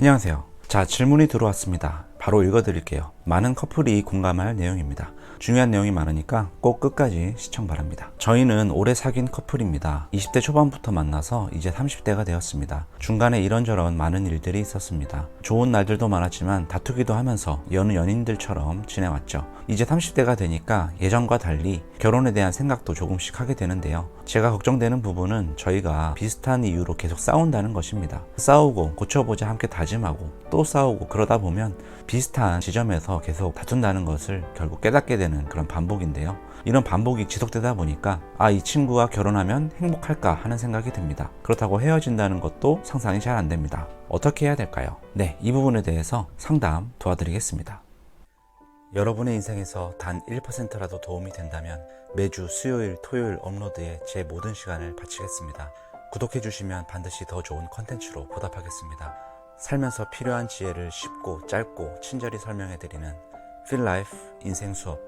안녕하세요. 자, 질문이 들어왔습니다. 바로 읽어드릴게요. 많은 커플이 공감할 내용입니다. 중요한 내용이 많으니까 꼭 끝까지 시청 바랍니다. 저희는 오래 사귄 커플입니다. 20대 초반부터 만나서 이제 30대가 되었습니다. 중간에 이런저런 많은 일들이 있었습니다. 좋은 날들도 많았지만 다투기도 하면서 여느 연인들처럼 지내왔죠. 이제 30대가 되니까 예전과 달리 결혼에 대한 생각도 조금씩 하게 되는데요. 제가 걱정되는 부분은 저희가 비슷한 이유로 계속 싸운다는 것입니다. 싸우고 고쳐보자 함께 다짐하고 또 싸우고 그러다 보면 비슷한 지점에서 계속 다툰다는 것을 결국 깨닫게 되는 그런 반복인데요. 이런 반복이 지속되다 보니까 아, 이 친구와 결혼하면 행복할까 하는 생각이 듭니다. 그렇다고 헤어진다는 것도 상상이 잘 안 됩니다. 어떻게 해야 될까요? 네, 이 부분에 대해서 상담 도와드리겠습니다. 여러분의 인생에서 단 1%라도 도움이 된다면 매주 수요일, 토요일 업로드에 제 모든 시간을 바치겠습니다. 구독해주시면 반드시 더 좋은 컨텐츠로 보답하겠습니다. 살면서 필요한 지혜를 쉽고 짧고 친절히 설명해 드리는 Feel Life 인생 수업.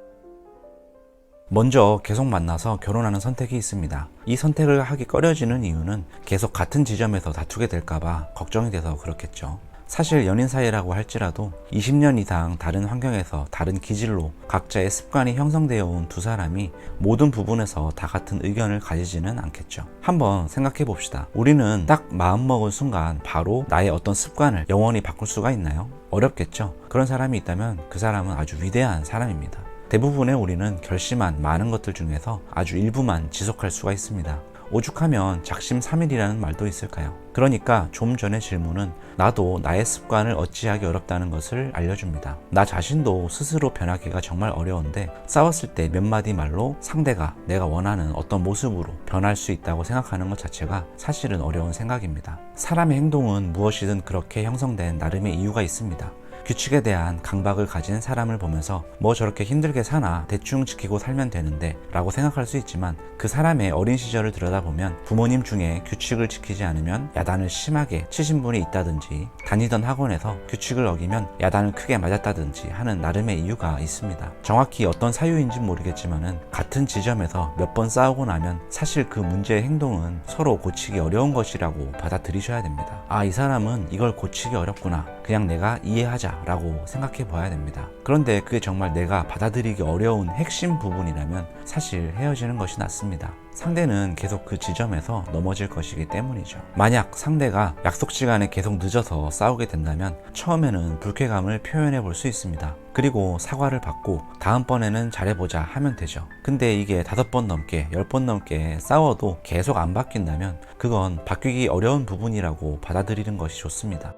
먼저 계속 만나서 결혼하는 선택이 있습니다. 이 선택을 하기 꺼려지는 이유는 계속 같은 지점에서 다투게 될까봐 걱정이 돼서 그렇겠죠. 사실 연인 사이라고 할지라도 20년 이상 다른 환경에서 다른 기질로 각자의 습관이 형성되어 온 두 사람이 모든 부분에서 다 같은 의견을 가지지는 않겠죠. 한번 생각해 봅시다. 우리는 딱 마음먹은 순간 바로 나의 어떤 습관을 영원히 바꿀 수가 있나요? 어렵겠죠. 그런 사람이 있다면 그 사람은 아주 위대한 사람입니다. 대부분의 우리는 결심한 많은 것들 중에서 아주 일부만 지속할 수가 있습니다. 오죽하면 작심 삼일이라는 말도 있을까요? 그러니까 좀 전의 질문은 나도 나의 습관을 어찌하기 어렵다는 것을 알려줍니다. 나 자신도 스스로 변하기가 정말 어려운데 싸웠을 때 몇 마디 말로 상대가 내가 원하는 어떤 모습으로 변할 수 있다고 생각하는 것 자체가 사실은 어려운 생각입니다. 사람의 행동은 무엇이든 그렇게 형성된 나름의 이유가 있습니다. 규칙에 대한 강박을 가진 사람을 보면서 뭐 저렇게 힘들게 사나 대충 지키고 살면 되는데 라고 생각할 수 있지만 그 사람의 어린 시절을 들여다보면 부모님 중에 규칙을 지키지 않으면 야단을 심하게 치신 분이 있다든지 다니던 학원에서 규칙을 어기면 야단을 크게 맞았다든지 하는 나름의 이유가 있습니다. 정확히 어떤 사유인지 모르겠지만은 같은 지점에서 몇 번 싸우고 나면 사실 그 문제의 행동은 서로 고치기 어려운 것이라고 받아들이셔야 됩니다. 아, 이 사람은 이걸 고치기 어렵구나. 그냥 내가 이해하자 라고 생각해 봐야 됩니다. 그런데 그게 정말 내가 받아들이기 어려운 핵심 부분이라면 사실 헤어지는 것이 낫습니다. 상대는 계속 그 지점에서 넘어질 것이기 때문이죠. 만약 상대가 약속 시간에 계속 늦어서 싸우게 된다면 처음에는 불쾌감을 표현해 볼 수 있습니다. 그리고 사과를 받고 다음번에는 잘해보자 하면 되죠. 근데 이게 다섯 번 넘게, 열 번 넘게 싸워도 계속 안 바뀐다면 그건 바뀌기 어려운 부분이라고 받아들이는 것이 좋습니다.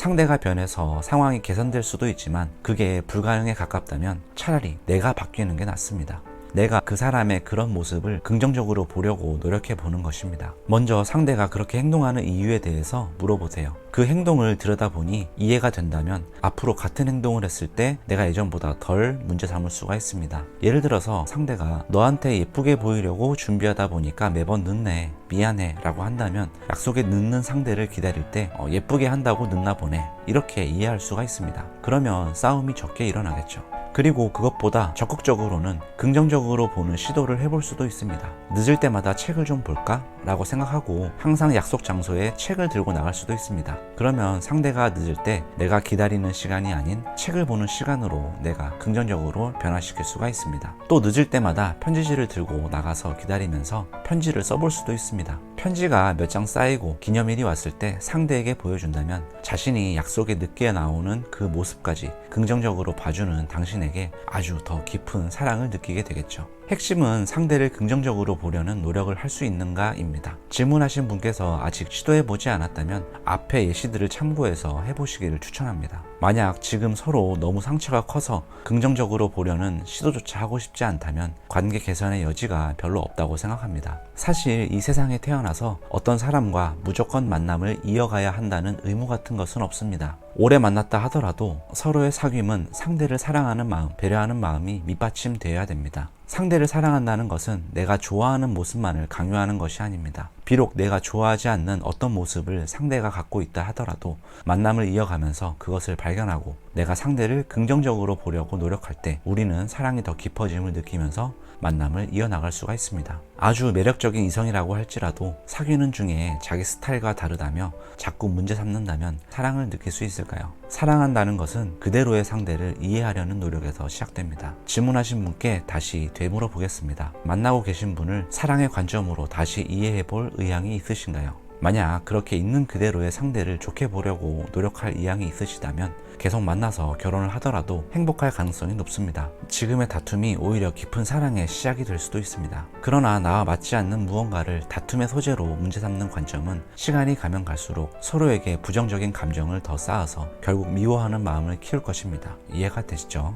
상대가 변해서 상황이 개선될 수도 있지만 그게 불가능에 가깝다면 차라리 내가 바뀌는 게 낫습니다. 내가 그 사람의 그런 모습을 긍정적으로 보려고 노력해 보는 것입니다. 먼저 상대가 그렇게 행동하는 이유에 대해서 물어보세요. 그 행동을 들여다보니 이해가 된다면 앞으로 같은 행동을 했을 때 내가 예전보다 덜 문제 삼을 수가 있습니다. 예를 들어서 상대가 너한테 예쁘게 보이려고 준비하다 보니까 매번 늦네. 미안해 라고 한다면 약속에 늦는 상대를 기다릴 때 어, 예쁘게 한다고 늦나 보네 이렇게 이해할 수가 있습니다 그러면 싸움이 적게 일어나겠죠 그리고 그것보다 적극적으로는 긍정적으로 보는 시도를 해볼 수도 있습니다. 늦을 때마다 책을 좀 볼까? 라고 생각하고 항상 약속 장소에 책을 들고 나갈 수도 있습니다. 그러면 상대가 늦을 때 내가 기다리는 시간이 아닌 책을 보는 시간으로 내가 긍정적으로 변화시킬 수가 있습니다. 또 늦을 때마다 편지지를 들고 나가서 기다리면서 편지를 써볼 수도 있습니다 편지가 몇 장 쌓이고 기념일이 왔을 때 상대에게 보여준다면 자신이 약속에 늦게 나오는 그 모습까지 긍정적으로 봐주는 당신에게 아주 더 깊은 사랑을 느끼게 되겠죠. 핵심은 상대를 긍정적으로 보려는 노력을 할 수 있는가입니다. 질문하신 분께서 아직 시도해보지 않았다면 앞의 예시들을 참고해서 해보시기를 추천합니다. 만약 지금 서로 너무 상처가 커서 긍정적으로 보려는 시도조차 하고 싶지 않다면 관계 개선의 여지가 별로 없다고 생각합니다. 사실 이 세상에 태어나서 어떤 사람과 무조건 만남을 이어가야 한다는 의무 같은 것은 없습니다. 오래 만났다 하더라도 서로의 사귐은 상대를 사랑하는 마음, 배려하는 마음이 밑받침되어야 됩니다. 상대를 사랑한다는 것은 내가 좋아하는 모습만을 강요하는 것이 아닙니다. 비록 내가 좋아하지 않는 어떤 모습을 상대가 갖고 있다 하더라도 만남을 이어가면서 그것을 발견하고 내가 상대를 긍정적으로 보려고 노력할 때 우리는 사랑이 더 깊어짐을 느끼면서 만남을 이어나갈 수가 있습니다. 아주 매력적인 이성이라고 할지라도 사귀는 중에 자기 스타일과 다르다며 자꾸 문제 삼는다면 사랑을 느낄 수 있을까요? 사랑한다는 것은 그대로의 상대를 이해하려는 노력에서 시작됩니다. 질문하신 분께 다시 되물어 보겠습니다. 만나고 계신 분을 사랑의 관점으로 다시 이해해 볼 의향이 있으신가요? 만약 그렇게 있는 그대로의 상대를 좋게 보려고 노력할 의향이 있으시다면 계속 만나서 결혼을 하더라도 행복할 가능성이 높습니다. 지금의 다툼이 오히려 깊은 사랑의 시작이 될 수도 있습니다. 그러나 나와 맞지 않는 무언가를 다툼의 소재로 문제 삼는 관점은 시간이 가면 갈수록 서로에게 부정적인 감정을 더 쌓아서 결국 미워하는 마음을 키울 것입니다. 이해가 되시죠?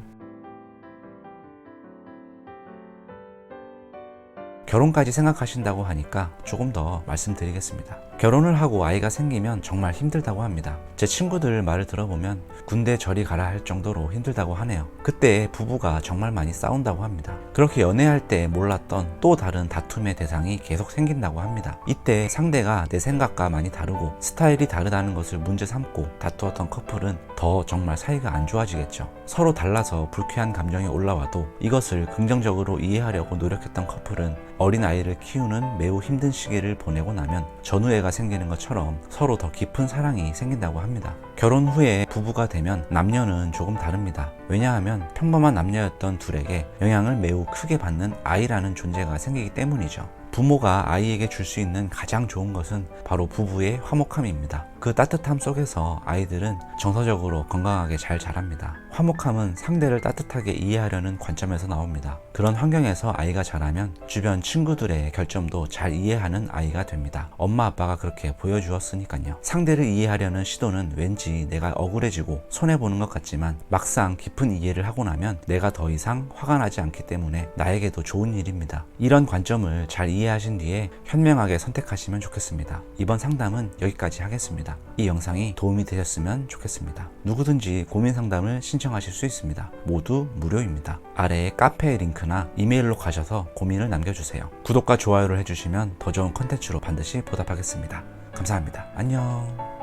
결혼까지 생각하신다고 하니까 조금 더 말씀드리겠습니다. 결혼을 하고 아이가 생기면 정말 힘들다고 합니다. 제 친구들 말을 들어보면 군대 저리 가라 할 정도로 힘들다고 하네요. 그때 부부가 정말 많이 싸운다고 합니다. 그렇게 연애할 때 몰랐던 또 다른 다툼의 대상이 계속 생긴다고 합니다. 이때 상대가 내 생각과 많이 다르고 스타일이 다르다는 것을 문제 삼고 다투었던 커플은 더 정말 사이가 안 좋아지겠죠. 서로 달라서 불쾌한 감정이 올라와도 이것을 긍정적으로 이해하려고 노력했던 커플은 어린 아이를 키우는 매우 힘든 시기를 보내고 나면 전우애가 생기는 것처럼 서로 더 깊은 사랑이 생긴다고 합니다. 결혼 후에 부부가 되면 남녀는 조금 다릅니다. 왜냐하면 평범한 남녀였던 둘에게 영향을 매우 크게 받는 아이라는 존재가 생기기 때문이죠. 부모가 아이에게 줄 수 있는 가장 좋은 것은 바로 부부의 화목함입니다. 그 따뜻함 속에서 아이들은 정서적으로 건강하게 잘 자랍니다. 화목함은 상대를 따뜻하게 이해하려는 관점에서 나옵니다. 그런 환경에서 아이가 자라면 주변 친구들의 결점도 잘 이해하는 아이가 됩니다. 엄마 아빠가 그렇게 보여주었으니까요. 상대를 이해하려는 시도는 왠지 내가 억울해지고 손해보는 것 같지만 막상 깊은 이해를 하고 나면 내가 더 이상 화가 나지 않기 때문에 나에게도 좋은 일입니다. 이런 관점을 잘 이해하신 뒤에 현명하게 선택하시면 좋겠습니다. 이번 상담은 여기까지 하겠 습니다. 이 영상이 도움이 되셨으면 좋겠습니다. 누구든지 고민 상담을 신청하실 수 있습니다. 모두 무료입니다. 아래에 카페 링크나 이메일로 가셔서 고민을 남겨주세요. 구독과 좋아요를 해주시면 더 좋은 컨텐츠로 반드시 보답하겠습니다. 감사합니다. 안녕.